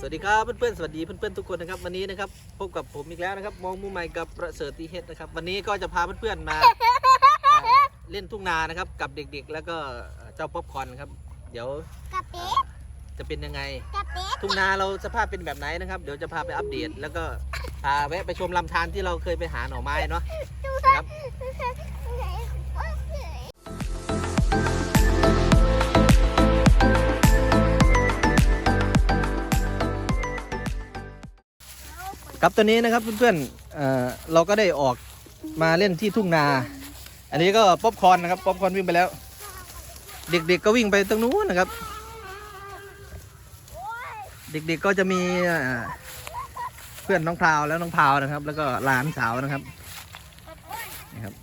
สวัสดีครับเพื่อนๆสวัสดีเพื่อนๆทุกคนนะครับวันนี้นะครับพบกับผมอีกแล้วนะครับมองมุมใหม่กับประเสริฐตีเฮดนะครับวันนี้ก็จะพาเพื่อนๆมาอ่าเล่นทุ่งนานะครับกับเด็กๆ แล้วก็เจ้าป๊อปคอร์นครับเดี๋ยวกระเป๊ะจะเป็นยังไงกระเป๊ะทุ่งนาเราสภาพเป็นแบบไหนนะครับเดี๋ยวจะพาไปอัปเดต แล้วก็พาแวะไปชมลำธารที่เราเคยไปหาหน่อไม้เนาะนะครับ ครับตอนนี้นะครับเพื่อนๆเเราก็ได้ออกมาเล่นที่ทุ่งนา อันนี้ก็ป๊อปคอนนะครับป๊อปคอนวิ่งไปแล้ว เด็กๆก็วิ่งไปตรงนู้นนะครับ เด็กๆก็จะมีเพื่อนน้องพราวแล้วน้องพราวนะครับ แล้วก็หลานสาวนะครับนี่ครับ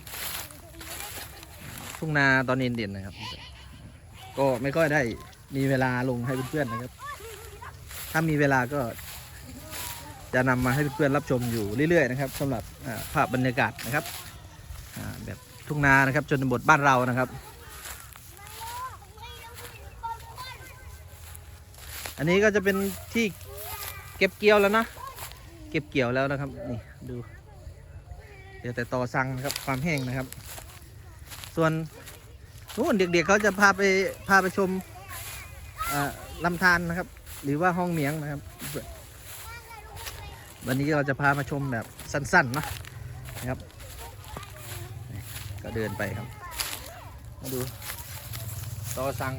ทุ่งนาตอนเย็นๆนะครับ ก็ไม่ค่อยได้มีเวลาลงให้เพื่อนๆนะครับ ถ้ามีเวลาก็ จะนำมาให้เพื่อนๆรับชมอยู่เรื่อยๆนะครับสำหรับภาพบรรยากาศนะครับแบบทุ่งนานะครับชนบทบ้านเรานะครับ อันนี้ก็จะเป็นที่เก็บเกี่ยวแล้วนะ เก็บเกี่ยวแล้วนะครับนี่ดูเดี๋ยวแต่ต่อสั่งนะครับความแห้งนะครับ ส่วนนู่นเด็กๆเขาจะพาไปพาไปชมลำธารนะครับ หรือว่าห้องเมียงนะครับ วันนี้เราจะพามาชมแบบสั้นๆนะนะครับ ก็เดินไปครับ มาดูตอสัง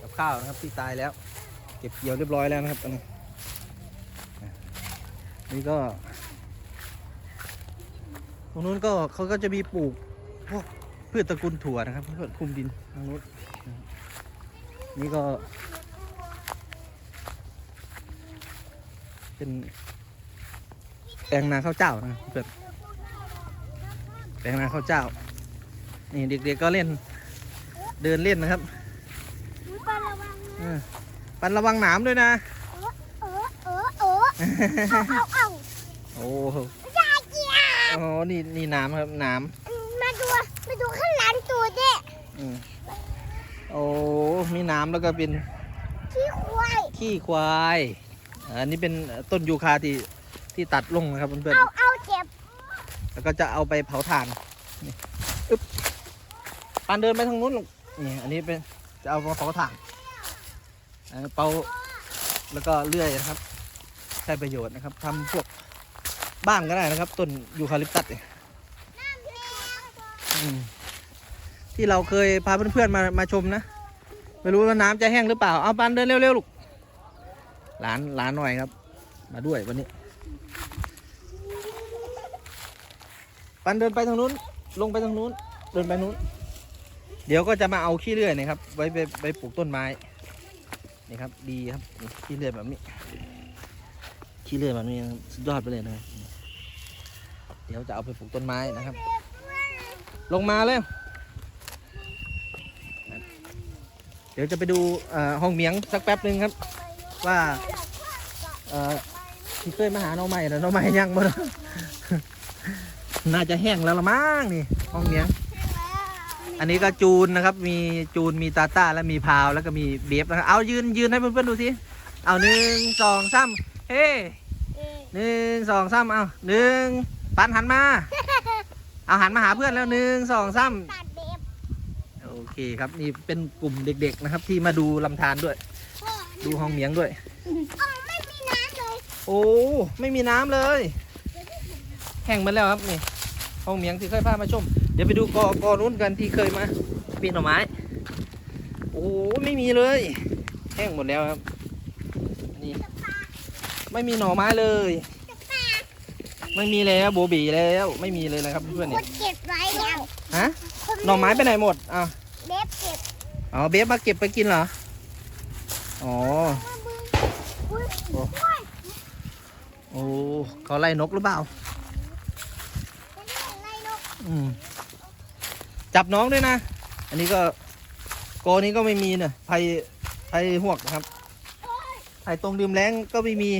กับข้าวนะครับที่ตายแล้ว เก็บเกี่ยวเรียบร้อยแล้วนะครับอันนี้นี่ก็ตรงนู้นก็เขาก็จะมีปลูกพวกพืชตระกูลถั่วนะครับเพื่อคุมดินทางนู้นนี่ก็เป็น ลงนาข้าวเจ้านะเพื่อนแปลงนาข้าวเจ้า นี่เด็กๆก็เล่น เดินเล่นนะครับมีปลาระวังเออปันระวังหนามด้วยนะเออเออเออเอาเอาเอาโอ้โหยายเจียอ๋อนี่นี่หนามครับหนามมาดูมาดูข้างหลังตัวเด็อืมโอ้มีหนามแล้วก็เป็นที่ควาย ขี้ควาย อันนี้เป็นต้นยูคาที่ ที่ตัดลงนะครับเพื่อนเอาเอาเจ็บๆแล้วก็จะเอาไปเผาถ่านนี่อึ๊บปันเดินไปทางนู้นลูกนี่อันนี้เป็นจะเอามาเผาถ่านอันนี้เปาแล้วก็เลื่อยนะครับ ใช้ประโยชน์นะครับทำพวกบ้านก็ได้นะครับต้นยูคาลิปตัสเนี่ยอืมที่เราเคยพาเพื่อนๆมามาชมนะไม่รู้ว่าน้ำจะแห้งหรือเปล่าเอาปันเดินเร็วๆลูกหลานหลานหน่อยครับ มาด้วยวันนี้ ปันเดินไปทางนู้น ลงไปทางนู้น เดินไปนู้น เดี๋ยวก็จะมาเอาขี้เลื่อยนะครับ ไว้ไปไปปลูกต้นไม้ นี่ครับ ดีครับนี่ขี้เลื่อยแบบนี้ ขี้เลื่อยแบบนี้นะครับสุดยอดไปเลยนะเดี๋ยวจะเอาไปปลูกต้นไม้นะครับ ลงมาเลยเดี๋ยวจะไปดูห้องเมียงสักแป๊บหนึ่งครับ ว่าเอ่อที่เคยมาหาน้องใหม่แล้วน้องใหม่ยังบ่ นอะน่าจะแห้งแล้วละมั้งนี่ห้องเหมียงอันนี้ก็จูนนะครับ มีจูนมีตาต้าและมีพาวแล้วก็มีเบฟนะครับเอายืนยืนให้เพื่อนๆดูสิเอาหนึ่งสองสามเฮ้หนึ่งสองสามเอาหนึ่งปันหันมา เอาหันมาหาเพื่อนแล้วหนึ่งสองสามตัดเบ็บโอเคครับนี่เป็นกลุ่มเด็ก ๆนะครับ ที่มาดูลำธารด้วย ดูห้องเหมียงด้วยอ๋อไม่มีน้ำเลยโอ้ไม่มีน้ำเลย แห้งหมดแล้วครับนี่ ห้องเหมียงที่เคยพามาชม เดี๋ยวไปดูกอกอนู้นกันที่เคยมาปีนหน่อไม้ โอ้ไม่มีเลย แห้งหมดแล้วครับนี่ไม่มีหน่อไม้เลย ไม่มีแล้วโบบีแล้วไม่มีเลยนะครับเพื่อนคเนี่ยนเก็บไว้แล้วฮะหน่อไม้ไปไหนหมดอะเบ็บเก็บอ๋อเบฟมาเก็บไปกินเหรออ๋อมามืออุ้ยโอ้อุ้ยโอ้เขาไล่นกหรือเปล่า เป็นไงลูก อืม จับน้องด้วยนะ อันนี้ก็โกนี้ก็ไม่มีเนอะไผ่ไผ่หวกนะครับไผ่ตรงดื่มแรงก็ไม่มี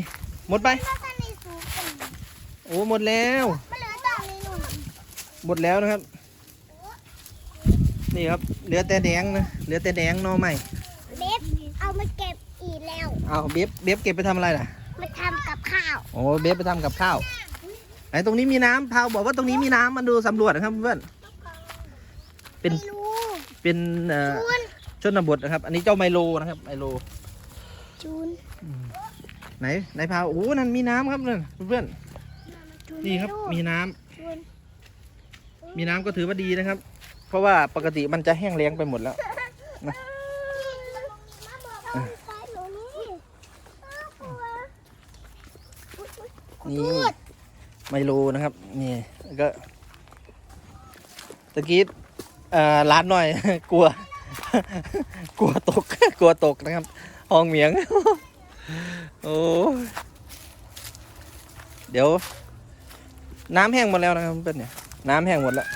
หมดไปแล้วก็ในสูงเป็นโอ้หมดแล้วมันเหลือตอนในหนุ่มหมดแล้วนะครับ นี่ครับ เหลือแต่แดงนะ เหลือแต่แดงหนอใหม่ เบ็บเอามาเก็บอีกแล้ว เอาเบฟเบฟเก็บไปทำอะไรน่ะ มาทำกับข้าว โอ้เบฟไปทำกับข้าว ไหนตรงนี้มีน้ำพาวบอกว่าตรงนี้มีน้ำมาดูสำรวจนะครับเพื่อน เป็น ไม่รู้เป็นเอ่อจูนชนบทนะครับ อันนี้เจ้าไมโลนะครับไมโล จูนไหนไหนพาวโอ้นั่นมีน้ำครับนั่นเพื่อนจูนๆนี่ครับไม่มีน้ำ จูนมีน้ำก็ถือว่าดีนะครับ เพราะว่าปกติมันจะแห้งแล้งไปหมดแล้ว มาบอกว่าไฟหนูนี่น่ากลัวนี่ ไมโลนะครับ นี่ก็ตะกี้ร้านหน่อย กลัว กลัวตก กลัวตกนะครับห้องเหมียง โอ้เดี๋ยว น้ำแห้งหมดแล้วนะครับเพื่อนเนี่ยน้ำแห้งหมดแล้ว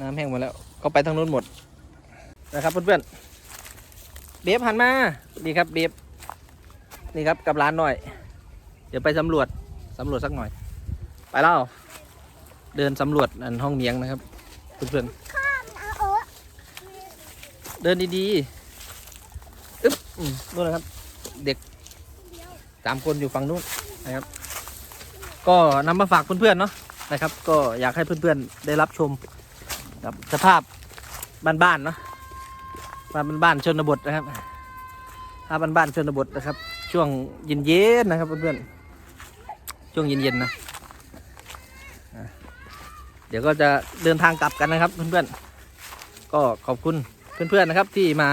น้ำแห้งหมดแล้ว ก็ไปทางนู้นหมดนะครับเพื่อนๆเบฟหันมาดีครับเบฟนี่ครับกับร้านหน่อย เดี๋ยวไปสำรวจ สำรวจสักหน่อย ไปแล้วเดินสำรวจอันห้องเมียงนะครับเพื่อนๆเดินดีๆอึ๊บนู่นนะครับ เด็กสามคนอยู่ฝั่งนู้นนะครับ ก็นำมาฝากเพื่อนๆเนาะนะครับ ก็อยากให้เพื่อนๆได้รับชมกับสภาพบ้านๆเนาะบ้านบ้านชนบทนะครับภาพบ้านชนบทนะครับ ช่วงเย็นๆนะครับเพื่อนๆ ช่วงเย็นๆนะเดี๋ยวก็จะเดินทางกลับกันนะครับเพื่อนๆก็ขอบคุณเพื่อนๆนะครับที่มา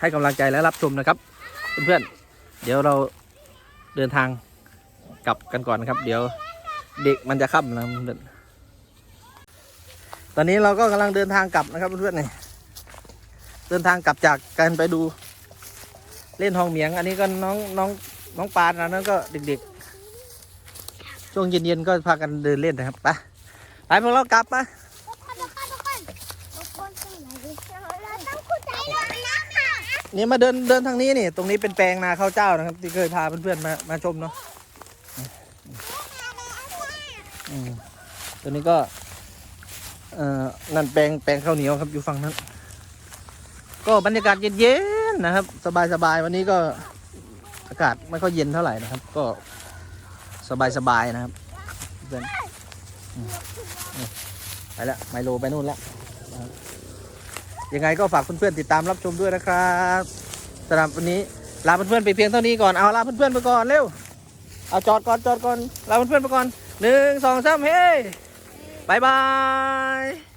ให้กำลังใจและรับชมนะครับ เพื่อนๆเดี๋ยวเราเดินทางกลับกันก่อนนะครับ เดี๋ยวเด็กมันจะค่ำนะเพื่อนตอนนี้เราก็กำลังเดินทางกลับนะครับเพื่อนๆนี่เดินทางกลับจากการไปดูเล่นห้องเหมียง อันนี้ก็น้องน้องน้องปานอันนั้นก็เด็กๆ ช่วงเย็นๆก็พากันเดินเล่นนะครับไปไปพวกเรากลับไปทุกคนทุกคนทุกคนทุกคนตรงไหนเราต้องเข้าใจด้วยนะค่ะนี่มาเดินเดินทางนี้นี่ ตรงนี้เป็นแปลงนาข้าวเจ้านะครับ ที่เคยพาเพื่อนๆมามาชมเนาะตัวนี้ก็ เอ่อนั่นแปลงแปลงข้าวเหนียวครับอยู่ฝั่งนั้น ก็บรรยากาศเย็นๆนะครับ สบายๆวันนี้ก็อากาศไม่ค่อยเย็นเท่าไหร่นะครับ ก็ สบายๆนะครับเพื่อนไปแล้วไมโลไปนู่นแล้วยังไงก็ฝากเพื่อนๆติดตามรับชมด้วยนะครับสำหรับวันนี้ลาเพื่อนๆไปเพียงเท่านี้ก่อนเอาลาเพื่อนๆไปก่อนเร็วเอาจอดก่อนจอดก่อนลาเพื่อนๆไปก่อนหนึ่งสองสามเฮ้บายบาย